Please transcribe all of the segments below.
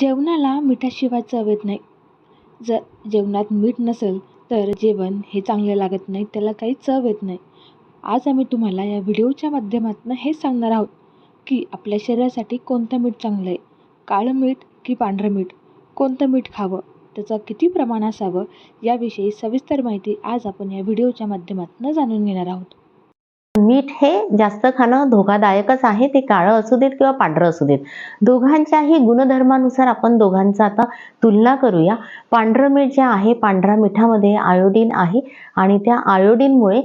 जेवणाला मिठाशिवाय चव येत नाही. जर जेवणात मीठ नसेल तर जेवण हे चांगले लागत नाही त्याला काही चव येत नाही. आज आम्ही तुम्हाला या व्हिडिओच्या माध्यमातून हे सांगणार आहोत की आपल्या शरीरासाठी कोणतं मीठ चांगलं आहे. काळं मीठ की पांढरं मीठ? कोणतं मीठ खावं? त्याचं किती प्रमाण असावं? याविषयी सविस्तर माहिती आज आपण या व्हिडिओच्या माध्यमातून जाणून घेणार आहोत. मीठ हे जास्त खाणं धोकादायकच आहे ते काळं असू देत किंवा पांढरं असू देत. दोघांच्याही गुणधर्मानुसार आपण दोघांचा आता तुलना करूया. पांढरं मीठ जे आहे पांढऱ्या मिठामध्ये आयोडीन आहे आणि त्या आयोडीनमुळे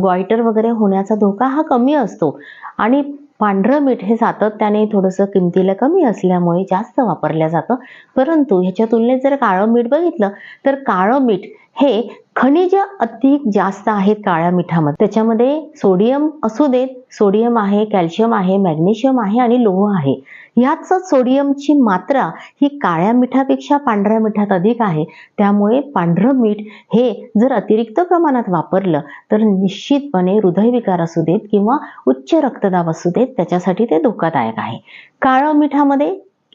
ग्वायटर वगैरे होण्याचा धोका हा कमी असतो. आणि पांढरं मीठ हे सातत्याने थोडंसं किमतीला कमी असल्यामुळे जास्त वापरलं जातं. परंतु ह्याच्या तुलनेत जर काळं मीठ बघितलं तर काळं मीठ हे खनिज अधिक जास्त आहेत काळ्या मिठामध्ये. त्याच्यामध्ये सोडियम असू देत सोडियम आहे कॅल्शियम आहे मॅग्नेशियम आहे आणि लोह आहे. ह्याच सोडियमची मात्रा ही काळ्या मिठापेक्षा पांढऱ्या मिठात अधिक आहे. त्यामुळे पांढरं मीठ हे जर अतिरिक्त प्रमाणात वापरलं तर निश्चितपणे हृदयविकार असू देत किंवा उच्च रक्तदाब असू देत त्याच्यासाठी ते धोकादायक आहे. काळं मिठामध्ये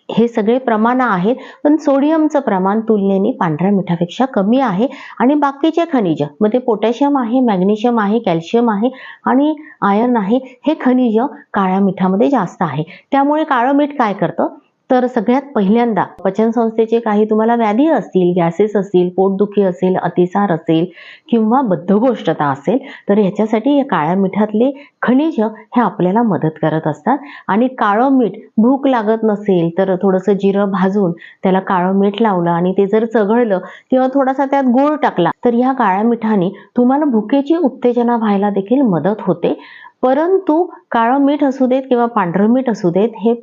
हे सगळे प्रमाण आहेत पण सोडियमचं प्रमाण तुलनेने पांढऱ्या मिठापेक्षा कमी आहे. आणि बाकीचे खनिज मग ते पोटॅशियम आहे मॅग्नेशियम आहे कॅल्शियम आहे आणि आयर्न आहे हे खनिज काळ्या मिठामध्ये जास्त आहे. त्यामुळे काळं मीठ काय करतं? तर सगळ्यात पहिल्यांदा पचनसंस्थेचे काही तुम्हाला व्याधी असतील गॅसेस असतील पोटदुखी असेल अतिसार असेल किंवा बद्धकोष्ठता असेल तर ह्याच्यासाठी या काळ्या मिठातले खनिज हे आपल्याला मदत करत असतात. आणि काळं मीठ भूक लागत नसेल तर थोडंसं जिरं भाजून त्याला काळं मीठ लावलं आणि ते जर चघळलं किंवा थोडासा त्यात गूळ टाकला तर ह्या काळ्या मिठाने तुम्हाला भुकेची उत्तेजना व्हायला देखील मदत होते. परंतु काळं मीठ असू देत किंवा पांढरं मीठ असू देत हे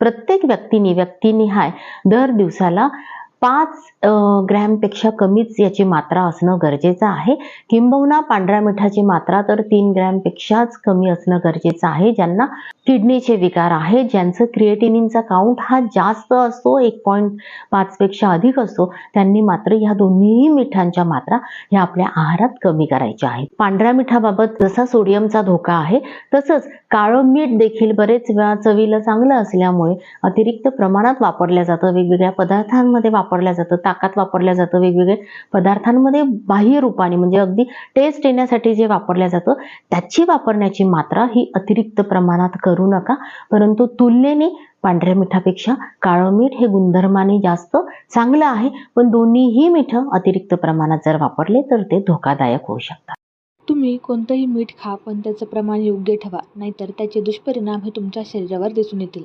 प्रत्येक व्यक्तीने व्यक्तिनिहाय दर दिवसाला पाच ग्रॅमपेक्षा कमीच याची मात्रा असणं गरजेचं आहे. किंबहुना पांढऱ्या मिठाची मात्रा तर तीन ग्रॅमपेक्षाच कमी असणं गरजेचं आहे ज्यांना किडनीचे विकार आहेत ज्यांचं क्रिएटिनिनचा काउंट हा जास्त असतो एक पॉईंट पाचपेक्षा अधिक असतो त्यांनी मात्र ह्या दोन्हीही मिठांच्या मात्रा ह्या आपल्या आहारात कमी करायच्या आहेत. पांढऱ्या मिठाबाबत जसा सोडियमचा धोका आहे तसंच काळं मीठ देखील बरेच वेळा चवीला चांगलं असल्यामुळे अतिरिक्त प्रमाणात वापरलं जातं. वेगवेगळ्या पदार्थांमध्ये वापरल्या जातं ताकात वापरल्या जातं वेगवेगळ्या पदार्थांमध्ये बाह्य रूपाने म्हणजे अगदी टेस्ट येण्यासाठी जे वापरल्या जातं त्याची वापरण्याची मात्रा ही अतिरिक्त प्रमाणात करू नका. परंतु तुलनेने पांढऱ्या मिठापेक्षा काळं मीठ हे गुणधर्माने जास्त चांगलं आहे पण दोन्हीही मिठं अतिरिक्त प्रमाणात जर वापरले तर ते धोकादायक होऊ शकतात. तुम्ही कोणतंही मीठ खा पण त्याचं प्रमाण योग्य ठेवा नाहीतर त्याचे दुष्परिणाम हे तुमच्या शरीरावर दिसून येतील.